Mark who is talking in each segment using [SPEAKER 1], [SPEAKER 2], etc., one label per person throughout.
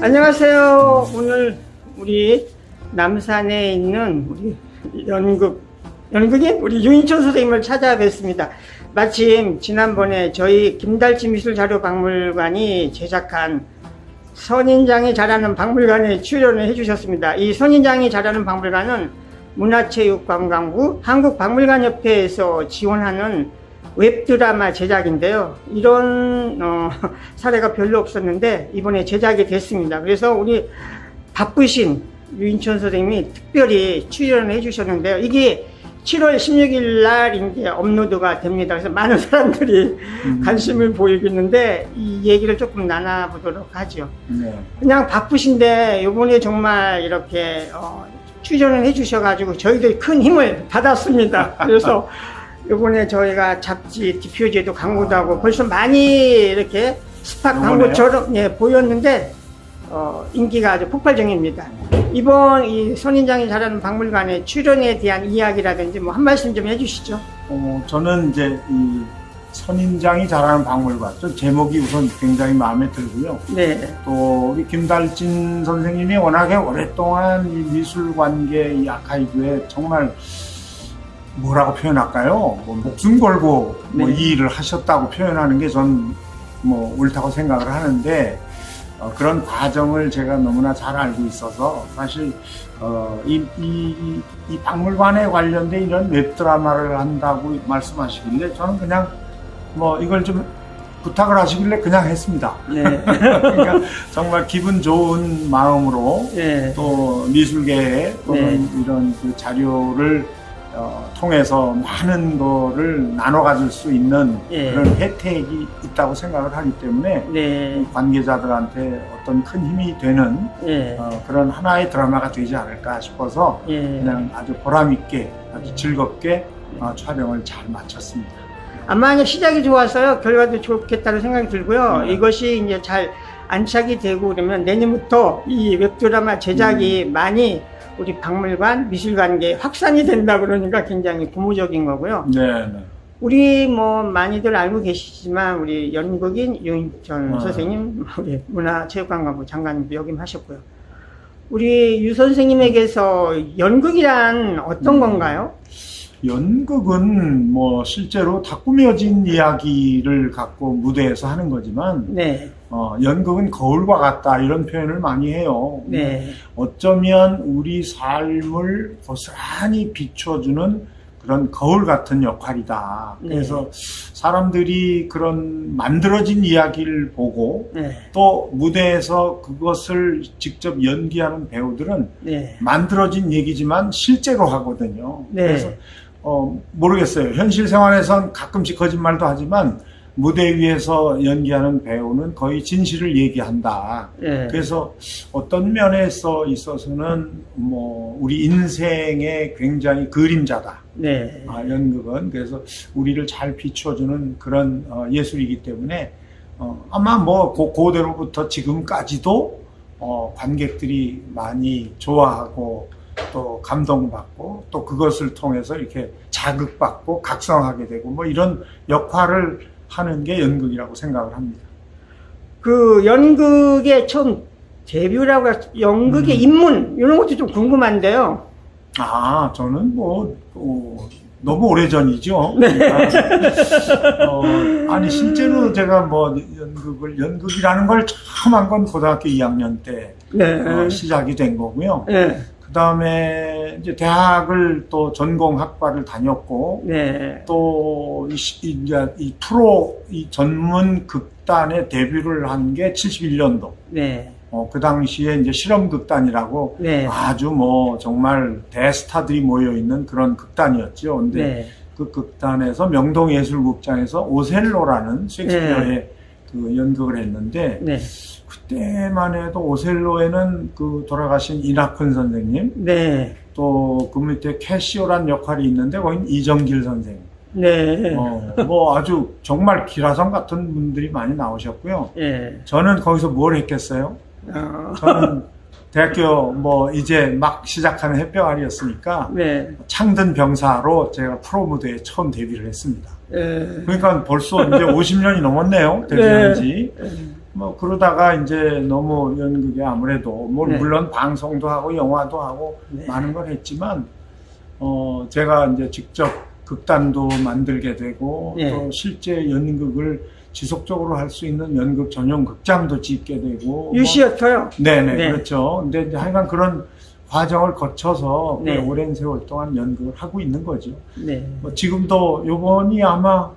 [SPEAKER 1] 안녕하세요. 오늘 우리 남산에 있는 우리 연극 연극인 우리 유인천 선생님을 찾아뵙습니다. 마침 지난번에 저희 김달치 미술자료박물관이 제작한 선인장이 자라는 박물관에 출연을 해주셨습니다. 이 선인장이 자라는 박물관은 문화체육관광부 한국박물관협회에서 지원하는 웹드라마 제작인데요. 이런 어, 사례가 별로 없었는데 이번에 제작이 됐습니다. 그래서 우리 바쁘신 유인천 선생님이 특별히 출연을 해주셨는데요. 이게 7월 16일 날 이제 업로드가 됩니다. 그래서 많은 사람들이 관심을 보이고 있는데 이 얘기를 조금 나눠보도록 하죠.
[SPEAKER 2] 네.
[SPEAKER 1] 그냥 바쁘신데 이번에 정말 이렇게 어, 출연을 해주셔가지고 저희들이 큰 힘을 받았습니다. 그래서 이번에 저희가 잡지 디표지에도 광고도 하고 벌써 많이 이렇게 스팟
[SPEAKER 2] 요번에요?
[SPEAKER 1] 광고처럼 예, 보였는데 어, 인기가 아주 폭발적입니다. 이번 이 선인장이 자라는 박물관의 출연에 대한 이야기라든지 뭐 한 말씀 좀 해주시죠.
[SPEAKER 2] 어, 저는 이제 이 선인장이 자라는 박물관. 저 제목이 우선 굉장히 마음에 들고요.
[SPEAKER 1] 네,
[SPEAKER 2] 또 우리 김달진 선생님이 워낙에 오랫동안 이 미술 관계 이 아카이브에 정말 뭐라고 표현할까요? 뭐 목숨 걸고 뭐
[SPEAKER 1] 네.
[SPEAKER 2] 이 일을 하셨다고 표현하는 게 전 뭐 옳다고 생각을 하는데 어, 그런 과정을 제가 너무나 잘 알고 있어서 사실 어, 이, 이, 이, 이 박물관에 관련된 이런 웹드라마를 한다고 말씀하시길래 저는 그냥 뭐 이걸 좀 부탁을 하시길래 그냥 했습니다.
[SPEAKER 1] 네,
[SPEAKER 2] 그러니까 정말 기분 좋은 마음으로
[SPEAKER 1] 네,
[SPEAKER 2] 또 미술계에 또는
[SPEAKER 1] 네.
[SPEAKER 2] 이런 그 자료를 어, 통해서 많은 거를 나눠 가질 수 있는
[SPEAKER 1] 예.
[SPEAKER 2] 그런 혜택이 있다고 생각을 하기 때문에
[SPEAKER 1] 네,
[SPEAKER 2] 관계자들한테 어떤 큰 힘이 되는
[SPEAKER 1] 네,
[SPEAKER 2] 어, 그런 하나의 드라마가 되지 않을까 싶어서
[SPEAKER 1] 예.
[SPEAKER 2] 그냥 아주 보람 있게 아주 즐겁게 어, 촬영을 잘 마쳤습니다.
[SPEAKER 1] 아마 이제 시작이 좋아서요 결과도 좋겠다는 생각이 들고요
[SPEAKER 2] 네.
[SPEAKER 1] 이것이 이제 잘 안착이 되고 그러면 내년부터 이 웹드라마 제작이
[SPEAKER 2] 음.
[SPEAKER 1] 많이 우리 박물관 미술관계 확산이 된다 그러니까 굉장히 고무적인 거고요
[SPEAKER 2] 네, 네.
[SPEAKER 1] 우리 뭐 많이들 알고 계시지만 우리 연극인 유인천
[SPEAKER 2] 아.
[SPEAKER 1] 선생님 우리 문화체육관광부 장관님도 역임하셨고요 우리 유 선생님에게서 연극이란 어떤
[SPEAKER 2] 음.
[SPEAKER 1] 건가요?
[SPEAKER 2] 연극은 뭐 실제로 다 꾸며진 이야기를 갖고 무대에서 하는 거지만
[SPEAKER 1] 네,
[SPEAKER 2] 어, 연극은 거울과 같다 이런 표현을 많이 해요.
[SPEAKER 1] 네,
[SPEAKER 2] 어쩌면 우리 삶을 고스란히 비춰주는 그런 거울 같은 역할이다.
[SPEAKER 1] 네.
[SPEAKER 2] 그래서 사람들이 그런 만들어진 이야기를 보고
[SPEAKER 1] 네,
[SPEAKER 2] 또 무대에서 그것을 직접 연기하는 배우들은
[SPEAKER 1] 네,
[SPEAKER 2] 만들어진 얘기지만 실제로 하거든요.
[SPEAKER 1] 네.
[SPEAKER 2] 그래서 어, 모르겠어요. 현실 생활에선 가끔씩 거짓말도 하지만 무대 위에서 연기하는 배우는 거의 진실을 얘기한다.
[SPEAKER 1] 네.
[SPEAKER 2] 그래서 어떤 면에서 있어서는 뭐 우리 인생의 굉장히 그림자다.
[SPEAKER 1] 네.
[SPEAKER 2] 아, 연극은 그래서 우리를 잘 비춰주는 그런 어, 예술이기 때문에 어, 아마 뭐 고, 고대로부터 지금까지도 어, 관객들이 많이 좋아하고 또 감동받고 또 그것을 통해서 이렇게 자극받고 각성하게 되고 뭐 이런 역할을 하는 게 연극이라고 생각을 합니다.
[SPEAKER 1] 그 연극의 처음 데뷔라고 할 연극의
[SPEAKER 2] 음.
[SPEAKER 1] 입문 이런 것도 좀 궁금한데요.
[SPEAKER 2] 아, 저는 뭐, 어, 너무 오래 전이죠. 어, 아니, 실제로 제가 뭐, 연극을, 연극이라는 걸 처음 한 건 고등학교 2학년 때
[SPEAKER 1] 네.
[SPEAKER 2] 어, 시작이 된 거고요.
[SPEAKER 1] 네.
[SPEAKER 2] 그 다음에 이제 대학을 또 전공 학과를 다녔고,
[SPEAKER 1] 네.
[SPEAKER 2] 또, 이, 시- 이, 프로, 이 전문 극단에 데뷔를 한 게 71년도.
[SPEAKER 1] 네.
[SPEAKER 2] 어, 그 당시에 이제 실험 극단이라고
[SPEAKER 1] 네.
[SPEAKER 2] 아주 뭐 정말 대스타들이 모여 있는 그런 극단이었죠. 근데
[SPEAKER 1] 네.
[SPEAKER 2] 그 극단에서 명동예술극장에서 오셀로라는 셰익스피어의 그 연극을 했는데
[SPEAKER 1] 네.
[SPEAKER 2] 그때만 해도 오셀로에는 그 돌아가신 이낙훈 선생님
[SPEAKER 1] 네.
[SPEAKER 2] 또 그 밑에 캐시오란 역할이 있는데 거긴 이정길 선생님
[SPEAKER 1] 네.
[SPEAKER 2] 어, 뭐 아주 정말 기라성 같은 분들이 많이 나오셨고요.
[SPEAKER 1] 네.
[SPEAKER 2] 저는 거기서 뭘 했겠어요?
[SPEAKER 1] 어,
[SPEAKER 2] 저는 대학교 뭐 이제 막 시작하는 햇병아리였으니까
[SPEAKER 1] 네.
[SPEAKER 2] 창든 병사로 제가 프로 무대에 처음 데뷔를 했습니다.
[SPEAKER 1] 네.
[SPEAKER 2] 그러니까 벌써 이제 50년이 넘었네요. 데뷔한 지. 뭐 그러다가 이제 너무 연극에 아무래도 뭐
[SPEAKER 1] 네.
[SPEAKER 2] 물론 방송도 하고 영화도 하고
[SPEAKER 1] 네.
[SPEAKER 2] 많은 걸 했지만 어 제가 이제 직접 극단도 만들게 되고
[SPEAKER 1] 네.
[SPEAKER 2] 또 실제 연극을 지속적으로 할 수 있는 연극 전용 극장도 짓게 되고
[SPEAKER 1] 유시였어요.
[SPEAKER 2] 뭐, 네네
[SPEAKER 1] 네.
[SPEAKER 2] 그렇죠. 근데 이제 하여간 그런 과정을 거쳐서 꽤
[SPEAKER 1] 네.
[SPEAKER 2] 오랜 세월 동안 연극을 하고 있는 거죠.
[SPEAKER 1] 네.
[SPEAKER 2] 뭐 지금도 요번이 아마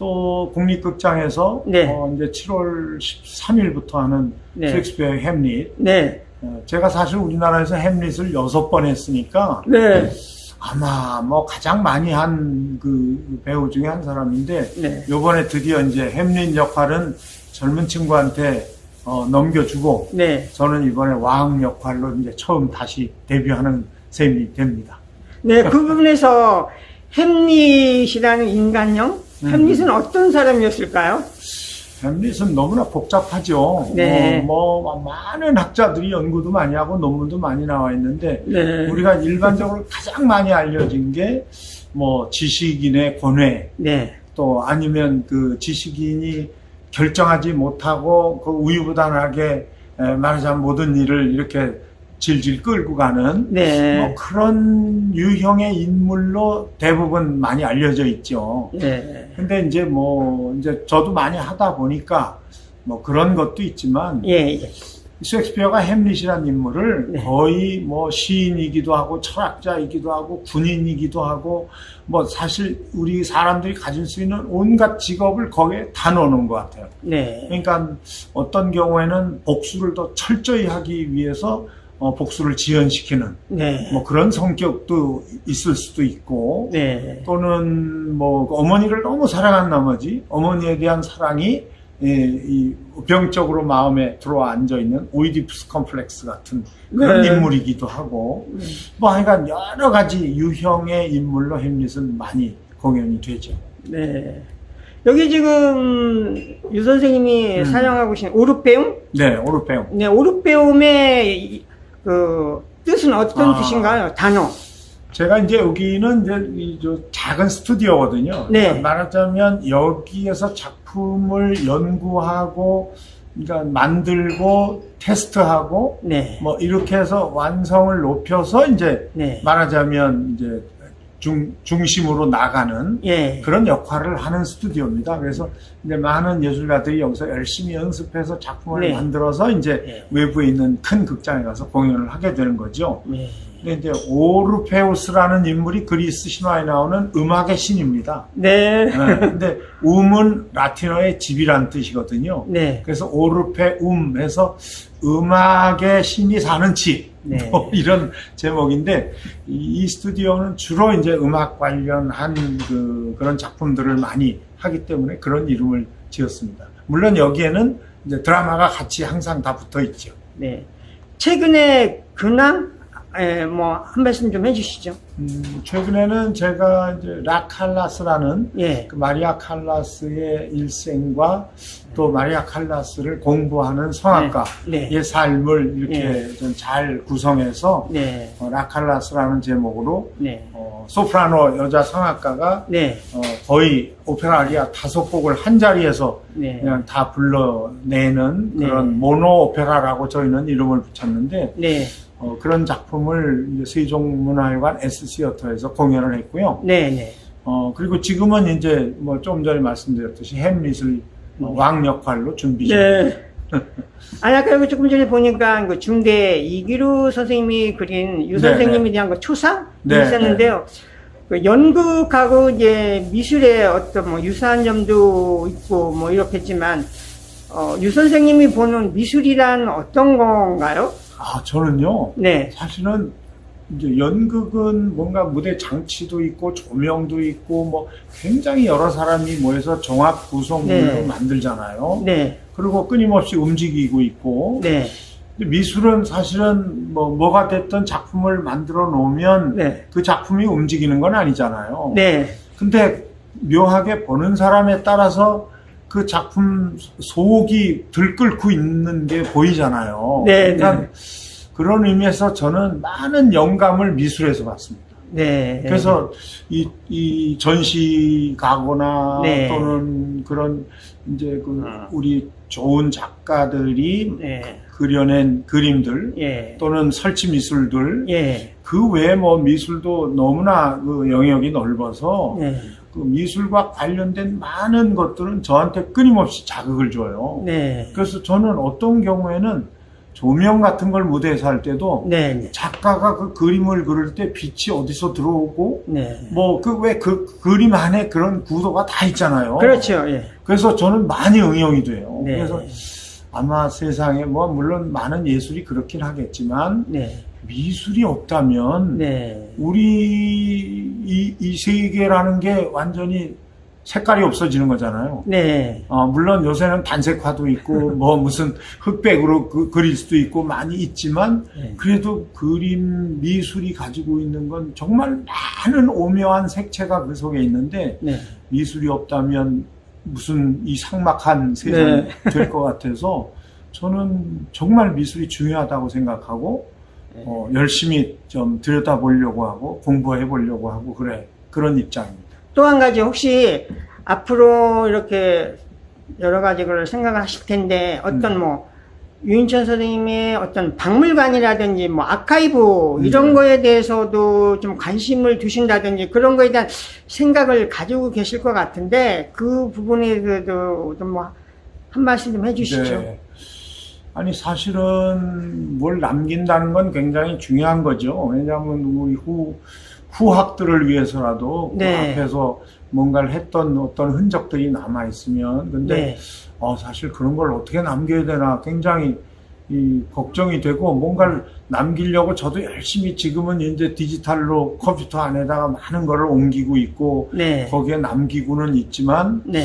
[SPEAKER 2] 또 국립극장에서
[SPEAKER 1] 네.
[SPEAKER 2] 어 이제 7월 13일부터 하는
[SPEAKER 1] 네.
[SPEAKER 2] 셰익스피어의 햄릿.
[SPEAKER 1] 네.
[SPEAKER 2] 어, 제가 사실 우리나라에서 햄릿을 여섯 번 했으니까
[SPEAKER 1] 네.
[SPEAKER 2] 아마 뭐 가장 많이 한 그 배우 중에 한 사람인데
[SPEAKER 1] 네.
[SPEAKER 2] 요번에 드디어 이제 햄릿 역할은 젊은 친구한테 어, 넘겨주고
[SPEAKER 1] 네.
[SPEAKER 2] 저는 이번에 왕 역할로 이제 처음 다시 데뷔하는 셈이 됩니다.
[SPEAKER 1] 네. 그 부분에서 햄릿이라는 인간형?
[SPEAKER 2] 음.
[SPEAKER 1] 햄릿은 어떤 사람이었을까요?
[SPEAKER 2] 햄릿은 너무나 복잡하죠.
[SPEAKER 1] 네.
[SPEAKER 2] 어, 뭐 많은 학자들이 연구도 많이 하고 논문도 많이 나와 있는데
[SPEAKER 1] 네.
[SPEAKER 2] 우리가 일반적으로 가장 많이 알려진 게 뭐 지식인의 권회
[SPEAKER 1] 네.
[SPEAKER 2] 또 아니면 그 지식인이 결정하지 못하고 그 우유부단하게 에, 말하자면 모든 일을 이렇게 질질 끌고 가는
[SPEAKER 1] 네.
[SPEAKER 2] 뭐 그런 유형의 인물로 대부분 많이 알려져 있죠.
[SPEAKER 1] 네.
[SPEAKER 2] 근데 이제 뭐 이제 저도 많이 하다 보니까 뭐 그런 것도 있지만
[SPEAKER 1] 예, 예.
[SPEAKER 2] 셰익스피어가 햄릿이라는 인물을
[SPEAKER 1] 네.
[SPEAKER 2] 거의 뭐 시인이기도 하고 철학자이기도 하고 군인이기도 하고 뭐 사실 우리 사람들이 가질 수 있는 온갖 직업을 거기에 다 넣어놓은 것 같아요.
[SPEAKER 1] 네.
[SPEAKER 2] 그러니까 어떤 경우에는 복수를 더 철저히 하기 위해서 어, 복수를 지연시키는
[SPEAKER 1] 네.
[SPEAKER 2] 뭐 그런 성격도 있을 수도 있고
[SPEAKER 1] 네.
[SPEAKER 2] 또는 뭐 어머니를 너무 사랑한 나머지 어머니에 대한 사랑이 예, 이 병적으로 마음에 들어와 앉아 있는 오이디푸스 컴플렉스 같은 그런
[SPEAKER 1] 네.
[SPEAKER 2] 인물이기도 하고 뭐 하여간 여러 가지 유형의 인물로 햄릿은 많이 공연이 되죠.
[SPEAKER 1] 네. 여기 지금 유 선생님이
[SPEAKER 2] 음.
[SPEAKER 1] 사용하고 계신 오르페움?
[SPEAKER 2] 네, 오르페움.
[SPEAKER 1] 네, 오르페움의 이- 그 뜻은 어떤
[SPEAKER 2] 아.
[SPEAKER 1] 뜻인가요? 단어.
[SPEAKER 2] 제가 이제 여기는 이제 이저 작은 스튜디오거든요.
[SPEAKER 1] 네.
[SPEAKER 2] 그러니까 말하자면 여기에서 작품을 연구하고 그러니까 만들고 테스트하고
[SPEAKER 1] 네.
[SPEAKER 2] 뭐 이렇게 해서 완성을 높여서 이제
[SPEAKER 1] 네.
[SPEAKER 2] 말하자면 이제 중, 중심으로 나가는
[SPEAKER 1] 예.
[SPEAKER 2] 그런 역할을 하는 스튜디오입니다. 그래서 이제 많은 예술가들이 여기서 열심히 연습해서 작품을
[SPEAKER 1] 네.
[SPEAKER 2] 만들어서 이제
[SPEAKER 1] 네.
[SPEAKER 2] 외부에 있는 큰 극장에 가서 공연을 하게 되는 거죠.
[SPEAKER 1] 네.
[SPEAKER 2] 근데 이제 오르페우스라는 인물이 그리스 신화에 나오는 음악의 신입니다.
[SPEAKER 1] 네.
[SPEAKER 2] 네, 근데 음은 라틴어의 집이란 뜻이거든요.
[SPEAKER 1] 네.
[SPEAKER 2] 그래서 오르페움에서 음악의 신이 사는 집.
[SPEAKER 1] 네.
[SPEAKER 2] 뭐 이런 제목인데 이, 이 스튜디오는 주로 이제 음악 관련한 그, 그런 작품들을 많이 하기 때문에 그런 이름을 지었습니다. 물론 여기에는 이제 드라마가 같이 항상 다 붙어 있죠.
[SPEAKER 1] 네. 최근에 근황? 예, 뭐, 한 말씀 좀 해주시죠.
[SPEAKER 2] 음, 최근에는 제가 이제 라칼라스라는
[SPEAKER 1] 예.
[SPEAKER 2] 그 마리아 칼라스의 일생과 또 마리아 칼라스를 공부하는 성악가의
[SPEAKER 1] 네. 네.
[SPEAKER 2] 삶을 이렇게
[SPEAKER 1] 네.
[SPEAKER 2] 좀잘 구성해서
[SPEAKER 1] 네.
[SPEAKER 2] 어, 라칼라스라는 제목으로
[SPEAKER 1] 네.
[SPEAKER 2] 어, 소프라노 여자 성악가가
[SPEAKER 1] 네.
[SPEAKER 2] 어, 거의 오페라 아리아 다섯 곡을 한 자리에서
[SPEAKER 1] 네.
[SPEAKER 2] 그냥 다 불러내는
[SPEAKER 1] 네.
[SPEAKER 2] 그런 모노 오페라라고 저희는 이름을 붙였는데
[SPEAKER 1] 네.
[SPEAKER 2] 어, 그런 작품을 이제 세종문화회관 S시어터에서 공연을 했고요.
[SPEAKER 1] 네. 네.
[SPEAKER 2] 어, 그리고 지금은 이제 뭐 좀 전에 말씀드렸듯이 햄릿을 어, 왕 역할로 준비 중.
[SPEAKER 1] 네. 아니, 아까 여기 조금 전에 보니까 그 중대 이기루 선생님이 그린 유
[SPEAKER 2] 네,
[SPEAKER 1] 선생님에 대한 그 초상?
[SPEAKER 2] 네,
[SPEAKER 1] 있었는데요. 그 연극하고 이제 미술의 어떤 뭐 유사한 점도 있고 뭐 이렇겠지만, 어, 유 선생님이 보는 미술이란 어떤 건가요?
[SPEAKER 2] 아, 저는요,
[SPEAKER 1] 네.
[SPEAKER 2] 사실은 이제 연극은 뭔가 무대 장치도 있고 조명도 있고 뭐 굉장히 여러 사람이 모여서 종합 구성물로
[SPEAKER 1] 네.
[SPEAKER 2] 만들잖아요.
[SPEAKER 1] 네.
[SPEAKER 2] 그리고 끊임없이 움직이고 있고
[SPEAKER 1] 네.
[SPEAKER 2] 미술은 사실은 뭐 뭐가 됐든 작품을 만들어 놓으면
[SPEAKER 1] 네.
[SPEAKER 2] 그 작품이 움직이는 건 아니잖아요.
[SPEAKER 1] 네.
[SPEAKER 2] 근데 묘하게 보는 사람에 따라서 그 작품 속이 들끓고 있는 게 보이잖아요.
[SPEAKER 1] 네,
[SPEAKER 2] 그러니까
[SPEAKER 1] 네.
[SPEAKER 2] 그런 의미에서 저는 많은 영감을 미술에서 받습니다.
[SPEAKER 1] 네.
[SPEAKER 2] 그래서 이, 이 전시 가거나
[SPEAKER 1] 네.
[SPEAKER 2] 또는 그런 이제 그
[SPEAKER 1] 어.
[SPEAKER 2] 우리 좋은 작가들이
[SPEAKER 1] 네.
[SPEAKER 2] 그려낸 그림들
[SPEAKER 1] 예.
[SPEAKER 2] 또는 설치 미술들
[SPEAKER 1] 예.
[SPEAKER 2] 그 외에 뭐 미술도 너무나 그 영역이 넓어서
[SPEAKER 1] 네.
[SPEAKER 2] 그 미술과 관련된 많은 것들은 저한테 끊임없이 자극을 줘요.
[SPEAKER 1] 네.
[SPEAKER 2] 그래서 저는 어떤 경우에는 조명 같은 걸 무대에서 할 때도
[SPEAKER 1] 네. 네.
[SPEAKER 2] 작가가 그 그림을 그릴 때 빛이 어디서 들어오고
[SPEAKER 1] 네.
[SPEAKER 2] 뭐그왜그 그림 안에 그런 구도가 다 있잖아요.
[SPEAKER 1] 그렇죠. 예.
[SPEAKER 2] 그래서 저는 많이 응용이 돼요.
[SPEAKER 1] 네.
[SPEAKER 2] 그래서 아마 세상에 뭐 물론 많은 예술이 그렇긴 하겠지만
[SPEAKER 1] 네.
[SPEAKER 2] 미술이 없다면
[SPEAKER 1] 네.
[SPEAKER 2] 우리 이, 이 세계라는 게 완전히 색깔이 없어지는 거잖아요.
[SPEAKER 1] 네.
[SPEAKER 2] 어, 물론 요새는 단색화도 있고 뭐 무슨 흑백으로 그, 그릴 수도 있고 많이 있지만
[SPEAKER 1] 네.
[SPEAKER 2] 그래도 그림 미술이 가지고 있는 건 정말 많은 오묘한 색채가 그 속에 있는데
[SPEAKER 1] 네.
[SPEAKER 2] 미술이 없다면 무슨 이 삭막한 세상이
[SPEAKER 1] 네.
[SPEAKER 2] 될것 같아서 저는 정말 미술이 중요하다고 생각하고
[SPEAKER 1] 네.
[SPEAKER 2] 어, 열심히 좀 들여다보려고 하고 공부해 보려고 하고 그래 그런 입장입니다.
[SPEAKER 1] 또 한 가지 혹시 앞으로 이렇게 여러 가지 걸 생각하실 텐데 어떤
[SPEAKER 2] 음.
[SPEAKER 1] 뭐 유인천 선생님의 어떤 박물관이라든지 뭐 아카이브 이런
[SPEAKER 2] 음.
[SPEAKER 1] 거에 대해서도 좀 관심을 두신다든지 그런 거에 대한 생각을 가지고 계실 것 같은데 그 부분에 대해서도 좀뭐한 말씀 좀 해주시죠.
[SPEAKER 2] 네. 아니 사실은 뭘 남긴다는 건 굉장히 중요한 거죠. 왜냐하면 우리 후 후학들을 위해서라도 그
[SPEAKER 1] 네.
[SPEAKER 2] 앞에서 뭔가를 했던 어떤 흔적들이 남아 있으면 근데
[SPEAKER 1] 네.
[SPEAKER 2] 어, 사실 그런 걸 어떻게 남겨야 되나 굉장히 이 걱정이 되고 뭔가를 남기려고 저도 열심히 지금은 이제 디지털로 컴퓨터 안에다가 많은 거를 옮기고 있고
[SPEAKER 1] 네.
[SPEAKER 2] 거기에 남기고는 있지만
[SPEAKER 1] 네.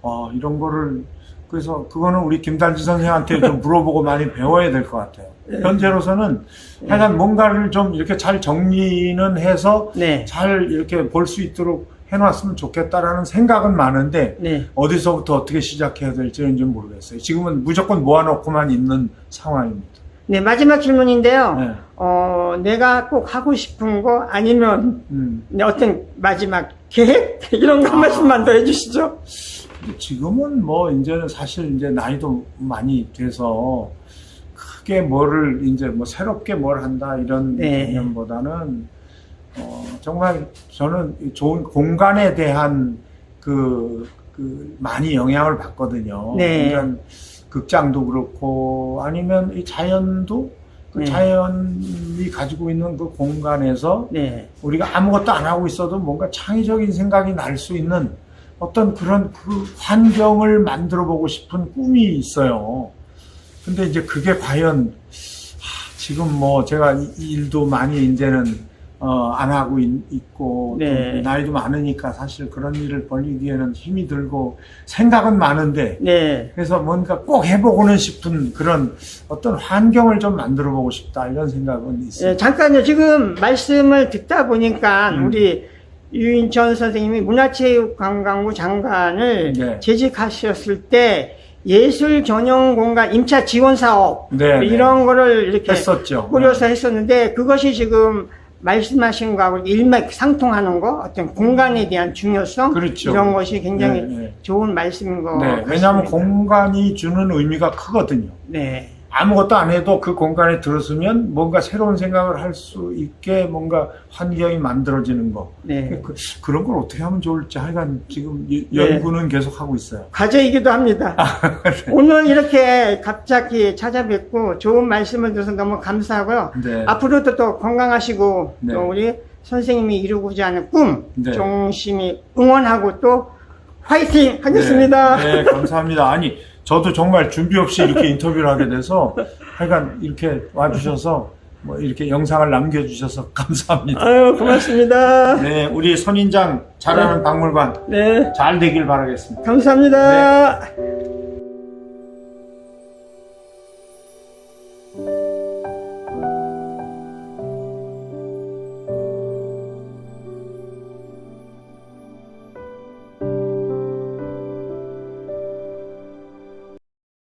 [SPEAKER 2] 어, 이런 거를 그래서 그거는 우리 김달지 선생한테 좀 물어보고 많이 배워야 될 것 같아요. 현재로서는 하여간 뭔가를 좀 이렇게 잘 정리는 해서
[SPEAKER 1] 네.
[SPEAKER 2] 잘 이렇게 볼 수 있도록 해놨으면 좋겠다라는 생각은 많은데
[SPEAKER 1] 네.
[SPEAKER 2] 어디서부터 어떻게 시작해야 될지는 좀 모르겠어요. 지금은 무조건 모아놓고만 있는 상황입니다.
[SPEAKER 1] 네, 마지막 질문인데요.
[SPEAKER 2] 네.
[SPEAKER 1] 어, 내가 꼭 하고 싶은 거 아니면
[SPEAKER 2] 음,
[SPEAKER 1] 네, 어떤 마지막 계획 이런 거한
[SPEAKER 2] 아.
[SPEAKER 1] 말씀만 더 해주시죠.
[SPEAKER 2] 지금은 뭐 이제는 사실 이제 나이도 많이 돼서 크게 뭐를 이제 뭐 새롭게 뭘 한다 이런
[SPEAKER 1] 네.
[SPEAKER 2] 개념보다는 어, 정말 저는 이 좋은 공간에 대한 그, 그 많이 영향을 받거든요.
[SPEAKER 1] 네.
[SPEAKER 2] 그러니까 극장도 그렇고 아니면 이 자연도 그
[SPEAKER 1] 네.
[SPEAKER 2] 자연이 가지고 있는 그 공간에서
[SPEAKER 1] 네,
[SPEAKER 2] 우리가 아무것도 안 하고 있어도 뭔가 창의적인 생각이 날 수 있는 어떤 그런 그 환경을 만들어 보고 싶은 꿈이 있어요. 근데 이제 그게 과연 하, 지금 뭐 제가 일도 많이 이제는 어, 안 하고 있, 고
[SPEAKER 1] 네.
[SPEAKER 2] 나이도 많으니까 사실 그런 일을 벌이기에는 힘이 들고 생각은 많은데
[SPEAKER 1] 네,
[SPEAKER 2] 그래서 뭔가 꼭 해보고는 싶은 그런 어떤 환경을 좀 만들어 보고 싶다 이런 생각은 있어요.
[SPEAKER 1] 네, 잠깐요. 지금 말씀을 듣다 보니까
[SPEAKER 2] 음.
[SPEAKER 1] 우리 유인천 선생님이 문화체육관광부 장관을
[SPEAKER 2] 네.
[SPEAKER 1] 재직하셨을 때 예술 전용 공간 임차 지원 사업
[SPEAKER 2] 네, 네.
[SPEAKER 1] 이런 거를 이렇게
[SPEAKER 2] 했었죠.
[SPEAKER 1] 꾸려서 했었는데 그것이 지금 말씀하신 거하고 일맥 상통하는 거 어떤 공간에 대한 중요성
[SPEAKER 2] 그렇죠.
[SPEAKER 1] 이런 것이 굉장히
[SPEAKER 2] 네, 네.
[SPEAKER 1] 좋은 말씀인 것
[SPEAKER 2] 네,
[SPEAKER 1] 같습니다.
[SPEAKER 2] 왜냐하면 공간이 주는 의미가 크거든요.
[SPEAKER 1] 네,
[SPEAKER 2] 아무것도 안 해도 그 공간에 들었으면 뭔가 새로운 생각을 할 수 있게 뭔가 환경이 만들어지는 거.
[SPEAKER 1] 네.
[SPEAKER 2] 그, 그런 걸 어떻게 하면 좋을지 하여간 지금 이-
[SPEAKER 1] 네.
[SPEAKER 2] 연구는 계속 하고 있어요.
[SPEAKER 1] 과제이기도 합니다.
[SPEAKER 2] 네.
[SPEAKER 1] 오늘 이렇게 갑자기 찾아뵙고 좋은 말씀을 드려서 너무 감사하고요.
[SPEAKER 2] 네.
[SPEAKER 1] 앞으로도 또 건강하시고
[SPEAKER 2] 네.
[SPEAKER 1] 또 우리 선생님이 이루고자 하는 꿈
[SPEAKER 2] 네.
[SPEAKER 1] 정심히 응원하고 또 화이팅 하겠습니다.
[SPEAKER 2] 네, 네, 감사합니다. 아니, 저도 정말 준비 없이 이렇게 인터뷰를 하게 돼서 하여간 이렇게 와주셔서 뭐 이렇게 영상을 남겨주셔서 감사합니다.
[SPEAKER 1] 아유 고맙습니다.
[SPEAKER 2] 네, 우리 선인장 잘하는 박물관
[SPEAKER 1] 네,
[SPEAKER 2] 잘 되길 바라겠습니다.
[SPEAKER 1] 감사합니다.